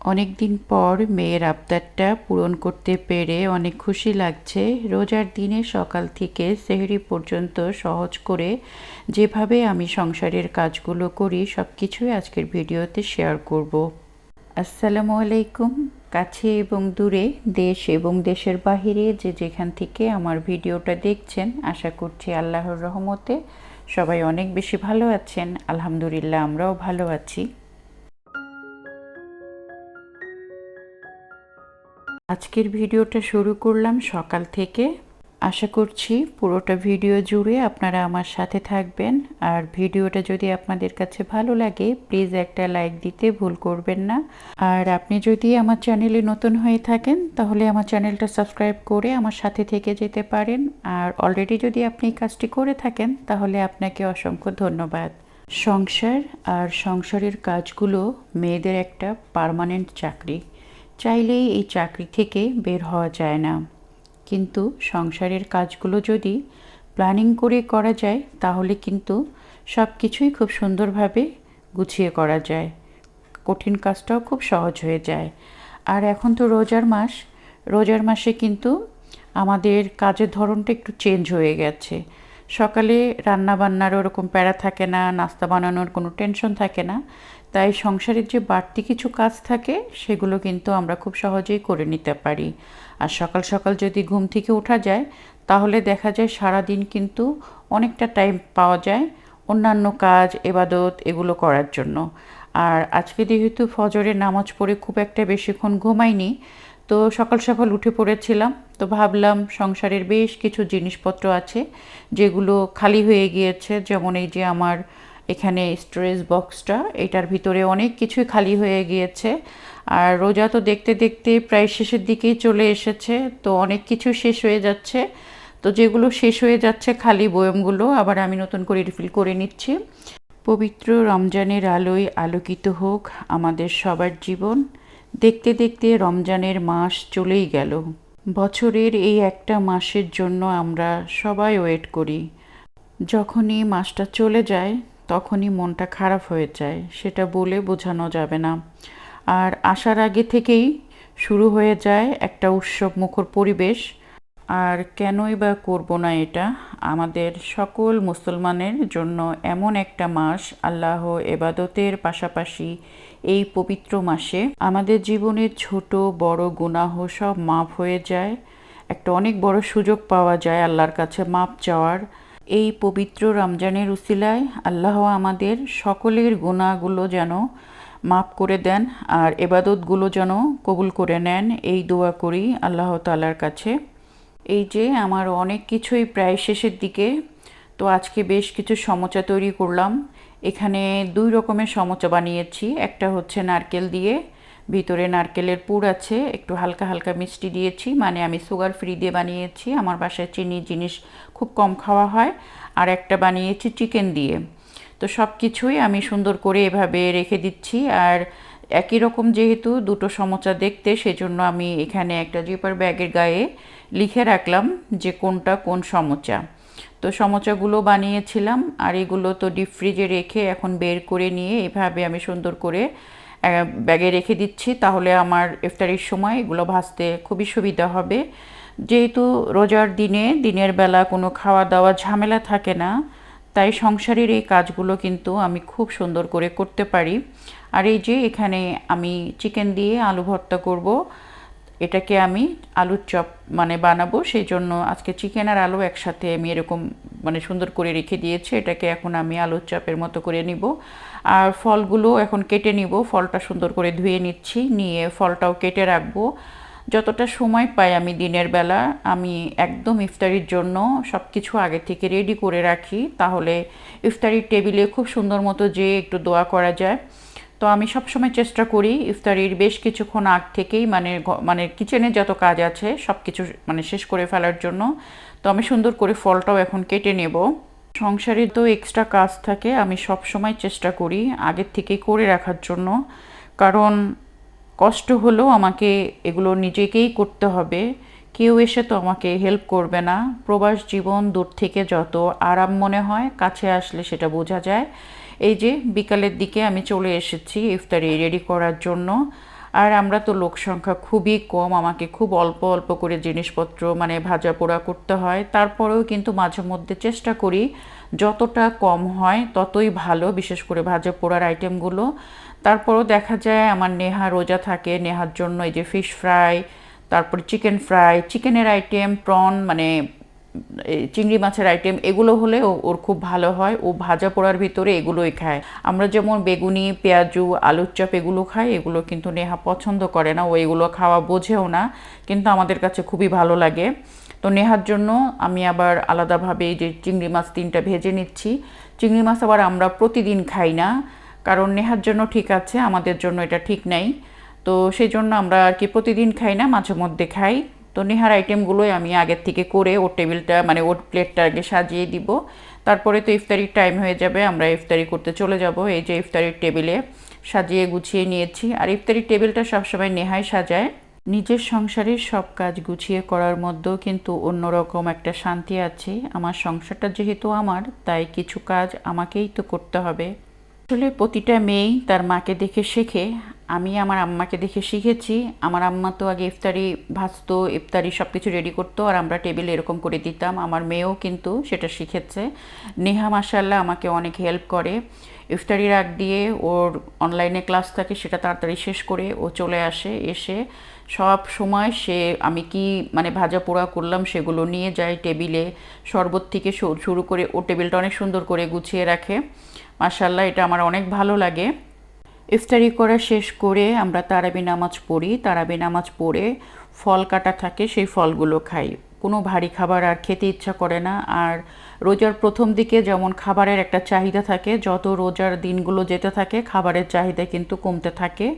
অনেক দিন পর মেয়ের আবদারটা পূরণ করতে পেরে অনেক খুশি লাগছে। রোজার দিনে সকাল থেকে সেহরি পর্যন্ত সহজ করে যেভাবে আমি সংসারের কাজগুলো করি সব কিছুই আজকের ভিডিওতে শেয়ার করব। আসসালামু আলাইকুম। কাছে এবং দূরে, দেশ এবং দেশের বাহিরে যে যেখান থেকে আমার ভিডিওটা দেখছেন, আশা করছি আল্লাহর রহমতে সবাই অনেক বেশি ভালো আছেন। আলহামদুলিল্লাহ, আমরাও ভালো আছি। আজকের ভিডিওটা শুরু করলাম সকাল থেকে। আশা করছি পুরোটা ভিডিও জুড়ে আপনারা আমার সাথে থাকবেন। আর ভিডিওটা যদি আপনাদের কাছে ভালো লাগে প্লিজ একটা লাইক দিতে ভুল করবেন না। আর আপনি যদি আমার চ্যানেলে নতুন হয়ে থাকেন, তাহলে আমার চ্যানেলটা সাবস্ক্রাইব করে আমার সাথে থেকে যেতে পারেন। আর অলরেডি যদি আপনি কাজটি করে থাকেন, তাহলে আপনাকে অসংখ্য ধন্যবাদ। সংসার আর সংসারের কাজগুলো মেয়েদের একটা পার্মানেন্ট চাকরি। চাইলেই এই চাকরি থেকে বের হওয়া যায় না। কিন্তু সংসারের কাজগুলো যদি প্ল্যানিং করে করা যায়, তাহলে কিন্তু সব কিছুই খুব সুন্দরভাবে গুছিয়ে করা যায়। কঠিন কাজটাও খুব সহজ হয়ে যায়। আর এখন তো রোজার মাস, রোজার মাসে কিন্তু আমাদের কাজের ধরনটা একটু চেঞ্জ হয়ে গেছে। সকালে রান্না বান্নার ওরকম প্যারা থাকে না, নাস্তা বানানোর কোনো টেনশন থাকে না। তাই সংসারের যে বাড়তি কিছু কাজ থাকে, সেগুলো কিন্তু আমরা খুব সহজেই করে নিতে পারি। আর সকাল সকাল যদি ঘুম থেকে ওঠা যায়, তাহলে দেখা যায় সারা দিন কিন্তু অনেকটা টাইম পাওয়া যায় অন্যান্য কাজ, এবাদত এগুলো করার জন্য। আর আজকে যেহেতু ফজরের নামাজ পড়ে খুব একটা বেশিক্ষণ ঘুমাইনি তো সকাল সকাল উঠে পড়েছিলাম, তো ভাবলাম সংসারের বেশ কিছু জিনিসপত্র আছে, যেগুলো খালি হয়ে গিয়েছে, যেমন এই যে আমার এখানে স্টোরেজ বক্সটা এটার ভিতরে অনেক কিছুই খালি হয়ে গিয়েছে। আর রোজা তো দেখতে দেখতে প্রায় শেষের দিকেই চলে এসেছে, তো অনেক কিছু শেষ হয়ে যাচ্ছে। তো যেগুলো শেষ হয়ে যাচ্ছে খালি বয়মগুলো আবার আমি নতুন করে রিফিল করে নিচ্ছি। পবিত্র রমজানের আলোয় আলোকিত হোক আমাদের সবার জীবন। দেখতে দেখতে রমজানের মাস চলেই গেল। বছরের এই একটা মাসের জন্য আমরা সবাই ওয়েট করি। যখনই মাসটা চলে যায়, তখনই মনটা খারাপ হয়ে যায়, সেটা বলে বোঝানো যাবে না। আর আসার আগে থেকেই শুরু হয়ে যায় একটা উৎসব মুখর পরিবেশ আর কেনই বা করব না এটা? আমাদের সকল মুসলমানের জন্য এমন একটা মাস আল্লাহ এবাদতের পাশাপাশি এই পবিত্র মাসে আমাদের জীবনের ছোট, বড় গুনাহ সব মাপ হয়ে যায়। একটা অনেক বড় সুযোগ পাওয়া যায় আল্লাহর কাছে মাপ চাওয়ার। এই পবিত্র রমজানের উসিলায় আল্লাহ আমাদের সকলের গুণাগুলো যেন মাফ করে দেন আর এবাদতগুলো যেন কবুল করে নেন। এই দোয়া করি আল্লাহ তালার কাছে। এই যে আমার অনেক কিছুই প্রায় শেষের দিকে, তো আজকে বেশ কিছু সমচা তৈরি করলাম। এখানে দুই রকমের সমচা বানিয়েছি, একটা হচ্ছে নারকেল দিয়ে, ভিতরে নারকেলের পুর আছে, একটু হালকা হালকা মিষ্টি দিয়েছি মানে আমি সুগার ফ্রি দিয়ে বানিয়েছি, আমার বাসায় চিনি জিনিস খুব কম খাওয়া হয়, আর একটা বানিয়েছি চিকেন দিয়ে। তো সব কিছুই আমি সুন্দর করে এভাবে রেখে দিচ্ছি, আর একই রকম যেহেতু দুটো সমচা দেখতে, সেজন্য আমি এখানে একটা জিপার ব্যাগের গায়ে লিখে রাখলাম যে কোনটা কোন সমচা। তো সমচাগুলো বানিয়েছিলাম, আর এগুলো তো ডিপ ফ্রিজে রেখে এখন বের করে নিয়ে এভাবে আমি সুন্দর করে ব্যাগে রেখে দিচ্ছি। তাহলে আমার ইফতারির সময় এগুলো ভাজতে খুবই সুবিধা হবে। যেহেতু রোজার দিনে দিনের বেলা কোনো খাওয়া দাওয়া ঝামেলা থাকে না তাই সংসারের এই কাজগুলো কিন্তু আমি খুব সুন্দর করে করতে পারি। আর এই যে এখানে আমি চিকেন দিয়ে আলু ভর্তা করব, এটাকে আমি আলুর চপ মানে বানাবো সেই জন্য আজকে চিকেন আর আলু একসাথে আমি এরকম মানে সুন্দর করে রেখে দিয়েছি, এটাকে এখন আমি আলুর চপের মতো করে নিব। আর ফলগুলো এখন কেটে নিব, ফলটা সুন্দর করে ধুয়ে নিচ্ছি, নিয়ে ফলটাও কেটে রাখব। যতটা সময় পাই আমি দিনের বেলা, আমি একদম ইফতারির জন্য সব কিছু আগে থেকে রেডি করে রাখি। তাহলে ইফতারির টেবিলে খুব সুন্দর মতো যে একটু দোয়া করা যায়। তো আমি সব সময় চেষ্টা করি ইফতারির বেশ কিছুক্ষণ আগ থেকেই মানে মানে কিচেনে যত কাজ আছে সব কিছু মানে শেষ করে ফেলার জন্য। তো আমি সুন্দর করে ফলটাও এখন কেটে নেব। সংসারে তো এক্সট্রা কাজ থাকে, আমি সব সময় চেষ্টা করি আগের থেকেই করে রাখার জন্য। কারণ কষ্ট হলেও আমাকে এগুলো নিজেকেই করতে হবে। কেউ এসে তো আমাকে হেল্প করবে না। প্রবাস জীবন দূর থেকে যত আরাম মনে হয়, কাছে আসলে সেটা বোঝা যায়। এই যে, বিকালের দিকে আমি চলে এসেছি ইফতারি রেডি করার জন্য। আর আমরা তো লোক সংখ্যা খুবই কম, আমাকে খুব অল্প অল্প করে জিনিসপত্র মানে ভাজা পোড়া করতে হয়। তারপরেও কিন্তু মাঝে মধ্যে চেষ্টা করি, যতটা কম হয় ততই ভালো, বিশেষ করে ভাজা পোড়ার আইটেমগুলো তারপরও দেখা যায় আমার নেহা রোজা থাকে। নেহার জন্য এই যে ফিশ ফ্রাই তারপর চিকেন ফ্রাই চিকেনের আইটেম প্রন মানে চিংড়ি মাছের আইটেম এগুলো হলে ওর খুব ভালো হয়। ও ভাজা পোড়ার ভিতরে এগুলোই খায়। আমরা যেমন বেগুনি, পেঁয়াজু, আলুর চপ এগুলো খাই, এগুলো কিন্তু নেহা পছন্দ করে না। ও এগুলো খাওয়া বোঝেও না, কিন্তু আমাদের কাছে খুবই ভালো লাগে। তো নেহার জন্য আমি আবার আলাদাভাবে যে চিংড়ি মাছ তিনটা ভেজে নিচ্ছি। চিংড়ি মাছ আবার আমরা প্রতিদিন খাই না। কারণ নেহার জন্য ঠিক আছে, আমাদের জন্য এটা ঠিক নাই। তো সেই জন্য আমরা আর কি প্রতিদিন খাই না, মাঝে মধ্যে খাই। তো নেহার আইটেমগুলোই আমি আগের থেকে করে ওর টেবিলটা মানে ওর প্লেটটা আগে সাজিয়ে দিব। তারপরে তো ইফতারির টাইম হয়ে যাবে, আমরা ইফতারি করতে চলে যাব। এই যে ইফতারির টেবিলে সাজিয়ে গুছিয়ে নিয়েছি। আর ইফতারির টেবিলটা সবসময় নেহাই সাজায়। নিজের সংসারের সব কাজ গুছিয়ে করার মধ্যেও কিন্তু অন্যরকম একটা শান্তি আছে। আমার সংসারটা যেহেতু আমার, তাই কিছু কাজ আমাকেই তো করতে হবে। আসলে প্রতিটা মেয়েই তার মাকে দেখে শেখে। আমি আমার আম্মাকে দেখে শিখেছি। আমার আম্মা তো আগে ইফতারি ভাজতো, ইফতারি সব কিছু রেডি করতো আর আমরা টেবিল এরকম করে দিতাম। আমার মেয়েও কিন্তু সেটা শিখেছে। নেহা মাসাল্লাহ আমাকে অনেক হেল্প করে। ইফতারির আগ দিয়ে ওর অনলাইনে ক্লাস থাকে সেটা তাড়াতাড়ি শেষ করে ও চলে আসে, এসে সব সময় সে আমি কি মানে ভাজা পোড়া করলাম সেগুলো নিয়ে যায় টেবিলে শরবত থেকে শুরু করে ও টেবিলটা অনেক সুন্দর করে গুছিয়ে রাখে। মাসাল্লাহ এটা আমার অনেক ভালো লাগে। ইফতারি করা শেষ করে আমরা তারাবি নামাজ পড়ি। তারাবি নামাজ পড়ে ফল কাটা থাকে, সেই ফলগুলো খাই। কোনো ভারী খাবার আর খেতে ইচ্ছা করে না। আর রোজার প্রথম দিকে যেমন খাবারের একটা চাহিদা থাকে, যত রোজার দিনগুলো যেতে থাকে, খাবারের চাহিদা কিন্তু কমতে থাকে।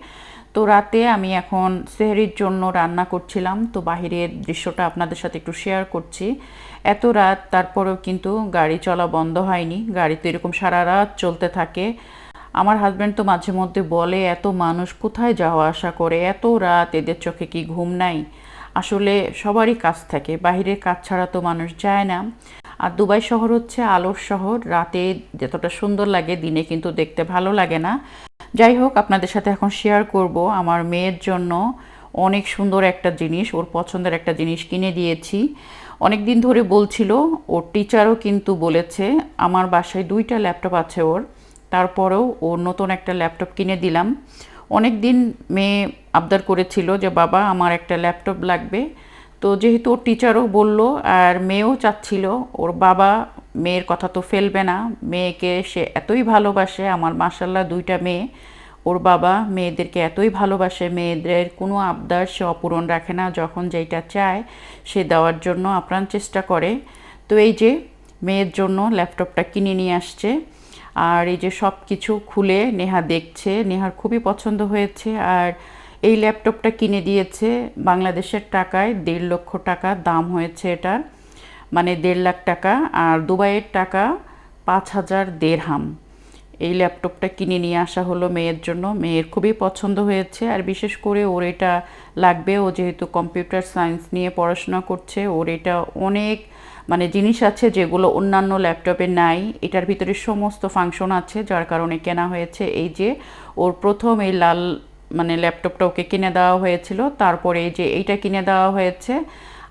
তো রাতে আমি এখন সেহরির জন্য রান্না করছিলাম, তো বাহিরের দৃশ্যটা আপনাদের সাথে একটু শেয়ার করছি। এত রাত, তারপরেও কিন্তু গাড়ি চলা বন্ধ হয়নি। গাড়ি তো এরকম সারা রাত চলতে থাকে। আমার হাজব্যান্ড তো মাঝে মধ্যে বলে, এত মানুষ কোথায় যাওয়া আসা করে? এত রাত, এদের চোখে কি ঘুম নাই? আসলে সবারই কাজ থাকে, বাহিরের কাজ ছাড়া তো মানুষ যায় না। আর দুবাই শহর হচ্ছে আলোর শহর। রাতে যতটা সুন্দর লাগে, দিনে কিন্তু দেখতে ভালো লাগে না। যাই হোক, আপনাদের সাথে এখন শেয়ার করব। আমার মেয়ের জন্য অনেক সুন্দর একটা জিনিস, ওর পছন্দের একটা জিনিস কিনে দিয়েছি। অনেক দিন ধরে বলছিল, ওর টিচারও কিন্তু বলেছে, আমার বাসায় দুইটা ল্যাপটপ আছে ওর। তারপরেও ওর নতুন একটা ল্যাপটপ কিনে দিলাম। অনেক দিন মেয়ে আবদার করেছিল যে, বাবা, আমার একটা ল্যাপটপ লাগবে। তো যেহেতু ওর টিচারও বলল, আর মেয়েও চাচ্ছিল, ওর বাবা মেয়ের কথা তো ফেলবে না। মেয়েকে সে এতই ভালোবাসে, আমার মাসাল্লাহ দুইটা মেয়ে। ওর বাবা মেয়েদেরকে এতই ভালোবাসে, মেয়েদের কোনো আবদার সে অপূরণ রাখে না। যখন যেটা চায়, সে দেওয়ার জন্য আপ্রাণ চেষ্টা করে। তো এই যে মেয়ের জন্য ল্যাপটপটা কিনে নিয়ে আসছে, আর এই যে সব কিছু খুলে নেহা দেখছে, নেহার খুবই পছন্দ হয়েছে। আর এই ল্যাপটপটা কিনে দিয়েছে, বাংলাদেশের টাকায় দেড় লক্ষ টাকা দাম হয়েছে এটার। মানে দেড় লাখ টাকা আর দুবাইয়ের টাকা পাঁচ হাজার দেড়হাম। এই ল্যাপটপটা কিনে নিয়ে আসা হলো মেয়ের জন্য। মেয়ের খুবই পছন্দ হয়েছে আর বিশেষ করে ওর এটা লাগবে। ও যেহেতু কম্পিউটার সায়েন্স নিয়ে পড়াশোনা করছে, ওর এটা অনেক মানে জিনিস আছে যেগুলো অন্যান্য ল্যাপটপে নাই। এটার ভিতরে সমস্ত ফাংশন আছে, যার কারণে কেনা হয়েছে। এই যে ওর প্রথম এই লাল মানে ল্যাপটপটা ওকে কিনে দেওয়া হয়েছিল। তারপরে এই যে এইটা কিনে দেওয়া হয়েছে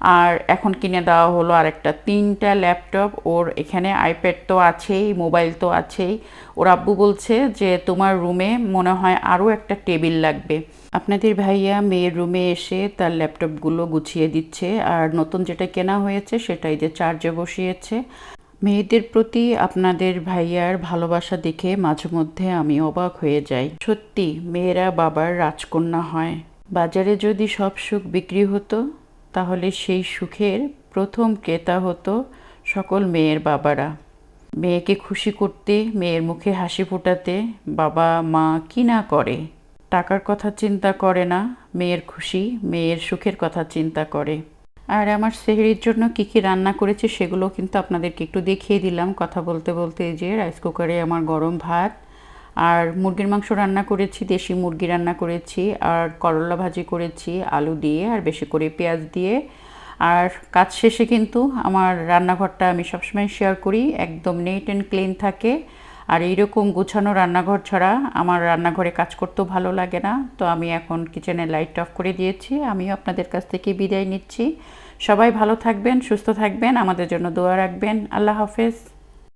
আর এখন কিনে দেওয়া হলো আরেকটা। তিনটা ল্যাপটপ, ওর এখানে আইপ্যাড তো আছেই মোবাইল তো আছেই। ওর আব্বু বলছে যে, তোমার রুমে মনে হয় আরও একটা টেবিল লাগবে। আপনাদের ভাইয়া মেয়ের রুমে এসে তার ল্যাপটপগুলো গুছিয়ে দিচ্ছে আর নতুন যেটা কেনা হয়েছে সেটাই যে চার্জে বসিয়েছে। মেয়েদের প্রতি আপনাদের ভাইয়ার ভালোবাসা দেখে মাঝে মধ্যে আমি অবাক হয়ে যাই। সত্যি, মেয়েরা বাবার রাজকন্যা হয়। বাজারে যদি সব সুখ বিক্রি হতো তাহলে সেই সুখের প্রথম ক্রেতা হতো সকল মেয়ের বাবারা। মেয়েকে খুশি করতে, মেয়ের মুখে হাসি ফোটাতে বাবা, মা কি না করে? টাকার কথা চিন্তা করে না, মেয়ের খুশি, মেয়ের সুখের কথা চিন্তা করে। আর আমার সেহরির জন্য কী কী রান্না করেছি সেগুলো কিন্তু আপনাদেরকে একটু দেখিয়ে দিলাম। কথা বলতে বলতে যে রাইস কুকারে আমার গরম ভাত আর মুরগির মাংস রান্না করেছি, দেশি মুরগি রান্না করেছি, আর করলা ভাজি করেছি, আলু দিয়ে, আর বেশি করে পেঁয়াজ দিয়ে। আর কাজ শেষে কিন্তু আমার রান্নাঘরটা আমি সবসময় শেয়ার করি, একদম নেট অ্যান্ড ক্লিন থাকে। আর এইরকম গুছানো রান্নাঘর ছাড়া আমার রান্নাঘরে কাজ করতেও ভালো লাগে না। তো আমি এখন কিচেনের লাইট অফ করে দিয়েছি, আমিও আপনাদের কাছ থেকে বিদায় নিচ্ছি। সবাই ভালো থাকবেন, সুস্থ থাকবেন, আমাদের জন্য দোয়া রাখবেন। আল্লাহ হাফেজ।